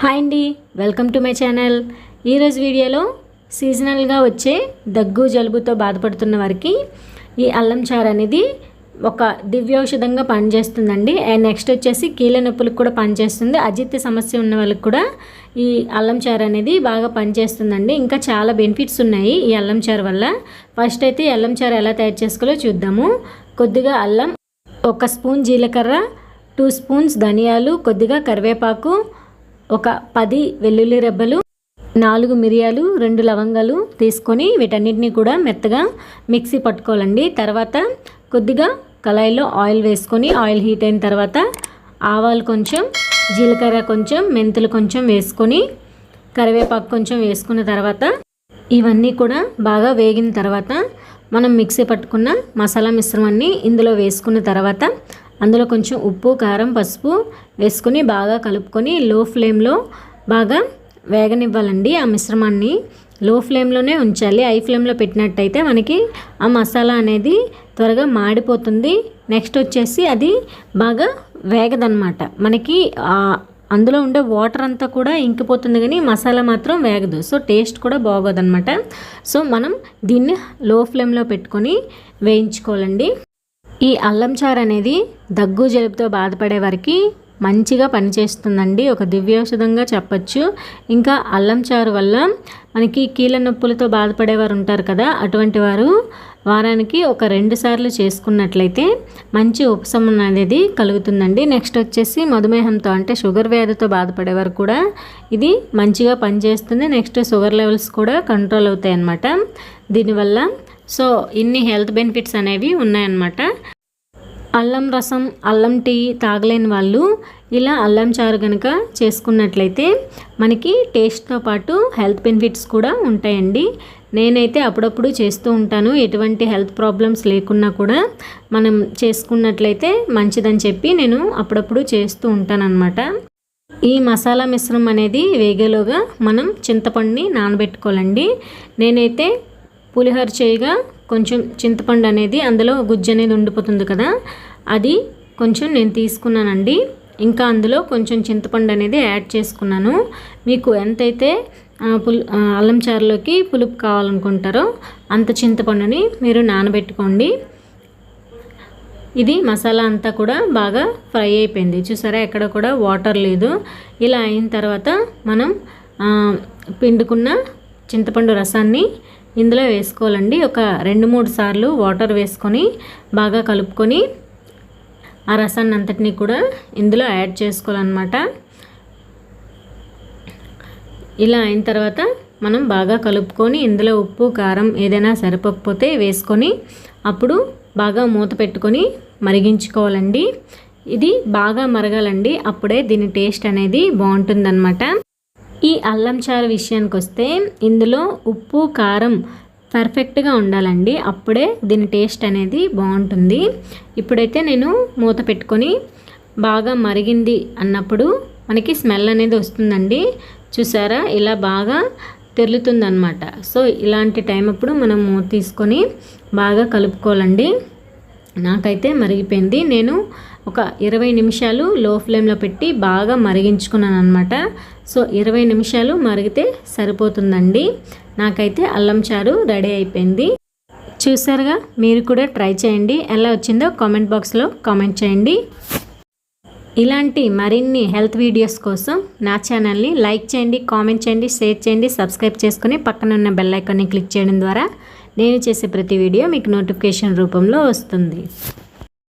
Hi అండి welcome to my channel. ఈరోజు వీడియోలో సీజనల్గా వచ్చే దగ్గు జలుబుతో బాధపడుతున్న వారికి ఈ అల్లం చారు అనేది ఒక దివ్యౌషధంగా పనిచేస్తుందండి. అండ్ నెక్స్ట్ వచ్చేసి కీళ్ళ నొప్పులకు కూడా పనిచేస్తుంది. అజిత్ సమస్య ఉన్న వాళ్ళకి కూడా ఈ అల్లం చారు అనేది బాగా పనిచేస్తుందండి. ఇంకా చాలా బెనిఫిట్స్ ఉన్నాయి ఈ అల్లం చారు వల్ల. ఫస్ట్ అయితే ఈ అల్లం చారు ఎలా తయారు చేసుకోవాలో చూద్దాము. కొద్దిగా అల్లం ఒక స్పూన్ జీలకర్ర టూ స్పూన్స్ ధనియాలు కొద్దిగా కరివేపాకు ఒక పది వెల్లుల్లి రెబ్బలు నాలుగు మిరియాలు రెండు లవంగాలు తీసుకొని వీటన్నిటిని కూడా మెత్తగా మిక్సీ పట్టుకోవాలండి. తర్వాత కొద్దిగా కళాయిలో ఆయిల్ వేసుకొని ఆయిల్ హీట్ అయిన తర్వాత ఆవాలు కొంచెం జీలకర్ర కొంచెం మెంతులు కొంచెం వేసుకొని కరివేపాకు కొంచెం వేసుకున్న తర్వాత ఇవన్నీ కూడా బాగా వేగిన తర్వాత మనం మిక్సీ పట్టుకున్న మసాలా మిశ్రమాన్ని ఇందులో వేసుకున్న తర్వాత అందులో కొంచెం ఉప్పు కారం పసుపు వేసుకొని బాగా కలుపుకొని లో ఫ్లేమ్లో బాగా వేగనివ్వాలండి ఆ మిశ్రమాన్ని. లో ఫ్లేమ్లోనే ఉంచాలి. ఐ ఫ్లేమ్లో పెట్టినట్టయితే మనకి ఆ మసాలా అనేది త్వరగా మాడిపోతుంది. నెక్స్ట్ వచ్చేసి అది బాగా వేగదనమాట మనకి అందులో ఉండే వాటర్ అంతా కూడా ఇంకిపోతుంది కానీ మసాలా మాత్రం వేగదు. సో టేస్ట్ కూడా బాగోదనమాట సో మనం దీన్ని లో ఫ్లేమ్లో పెట్టుకొని వేయించుకోవాలండి. ఈ అల్లం చారు అనేది దగ్గు జలుబుతో బాధపడే వారికి మంచిగా పనిచేస్తుందండి. ఒక దివ్యౌషధంగా చెప్పచ్చు. ఇంకా అల్లం చారు వల్ల మనకి కీళ్ళ నొప్పులతో బాధపడేవారు ఉంటారు కదా అటువంటి వారు వారానికి ఒక రెండు సార్లు చేసుకున్నట్లయితే మంచి ఉపశమనం అనేది కలుగుతుందండి. నెక్స్ట్ వచ్చేసి మధుమేహంతో అంటే షుగర్ వ్యాధితో బాధపడేవారు కూడా ఇది మంచిగా పనిచేస్తుంది. నెక్స్ట్ షుగర్ లెవెల్స్ కూడా కంట్రోల్ అవుతాయి అన్నమాట దీనివల్ల సో ఇన్ని హెల్త్ బెనిఫిట్స్ అనేవి ఉన్నాయన్నమాట. అల్లం రసం అల్లం టీ తాగలేని వాళ్ళు ఇలా అల్లం చారు కనుక చేసుకున్నట్లయితే మనకి టేస్ట్తో పాటు హెల్త్ బెనిఫిట్స్ కూడా ఉంటాయండి. నేనైతే అప్పుడప్పుడు చేస్తూ ఉంటాను. ఎటువంటి హెల్త్ ప్రాబ్లమ్స్ లేకున్నా కూడా మనం చేసుకున్నట్లయితే మంచిదని చెప్పి నేను అప్పుడప్పుడు చేస్తూ ఉంటానన్నమాట. ఈ మసాలా మిశ్రమం అనేది వేగేలోగా మనం చింతపండుని నానబెట్టుకోవాలండి. నేనైతే పులిహోర చేయగా కొంచెం చింతపండు అనేది అందులో గుజ్జు అనేది ఉండిపోతుంది కదా. అది కొంచెం నేను తీసుకున్నానండి. ఇంకా అందులో కొంచెం చింతపండు అనేది యాడ్ చేసుకున్నాను. మీకు ఎంతైతే పులు అల్లం చారులోకి పులుపు కావాలనుకుంటారో అంత చింతపండుని మీరు నానబెట్టుకోండి. ఇది మసాలా అంతా కూడా బాగా ఫ్రై అయిపోయింది. చూసారా? ఎక్కడ కూడా వాటర్ లేదు. ఇలా అయిన తర్వాత మనం పిండుకున్న చింతపండు రసాన్ని ఇందులో వేసుకోవాలండి. ఒక రెండు మూడు సార్లు వాటర్ వేసుకొని బాగా కలుపుకొని ఆ రసాన్ని అంతటినీ కూడా ఇందులో యాడ్ చేసుకోవాలన్నమాట. ఇలా అయిన తర్వాత మనం బాగా కలుపుకొని ఇందులో ఉప్పు కారం ఏదైనా సరిపోకపోతే వేసుకొని అప్పుడు బాగా మూత పెట్టుకొని మరిగించుకోవాలండి. ఇది బాగా మరగాలండి. అప్పుడే దీని టేస్ట్ అనేది బాగుంటుందన్నమాట. ఈ అల్లం చారు విషయానికి వస్తే ఇందులో ఉప్పు కారం పర్ఫెక్ట్గా ఉండాలండి. అప్పుడే దీని టేస్ట్ అనేది బాగుంటుంది. ఇప్పుడైతే నేను మూత పెట్టుకొని బాగా మరిగింది అన్నప్పుడు మనకి స్మెల్ అనేది వస్తుందండి. చూసారా? ఇలా బాగా తెరులుతుందనమాట సో ఇలాంటి టైం అప్పుడు మనం మూత తీసుకొని బాగా కలుపుకోవాలండి. నాకైతే మరిగిపోయింది. నేను ఒక ఇరవై నిమిషాలు లో ఫ్లేమ్లో పెట్టి బాగా మరిగించుకున్నాను అనమాట సో ఇరవై నిమిషాలు మరిగితే సరిపోతుందండి. నాకైతే అల్లం చారు రెడీ అయిపోయింది. చూసారుగా? మీరు కూడా ట్రై చేయండి. ఎలా వచ్చిందో కామెంట్ బాక్స్లో కామెంట్ చేయండి. ఇలాంటి మరిన్ని హెల్త్ వీడియోస్ కోసం నా ఛానల్ని లైక్ చేయండి కామెంట్ చేయండి షేర్ చేయండి సబ్స్క్రైబ్ చేసుకుని పక్కన ఉన్న బెల్ ఐకాన్ని క్లిక్ చేయడం ద్వారా నేను చేసే ప్రతి వీడియో మీకు నోటిఫికేషన్ రూపంలో వస్తుంది.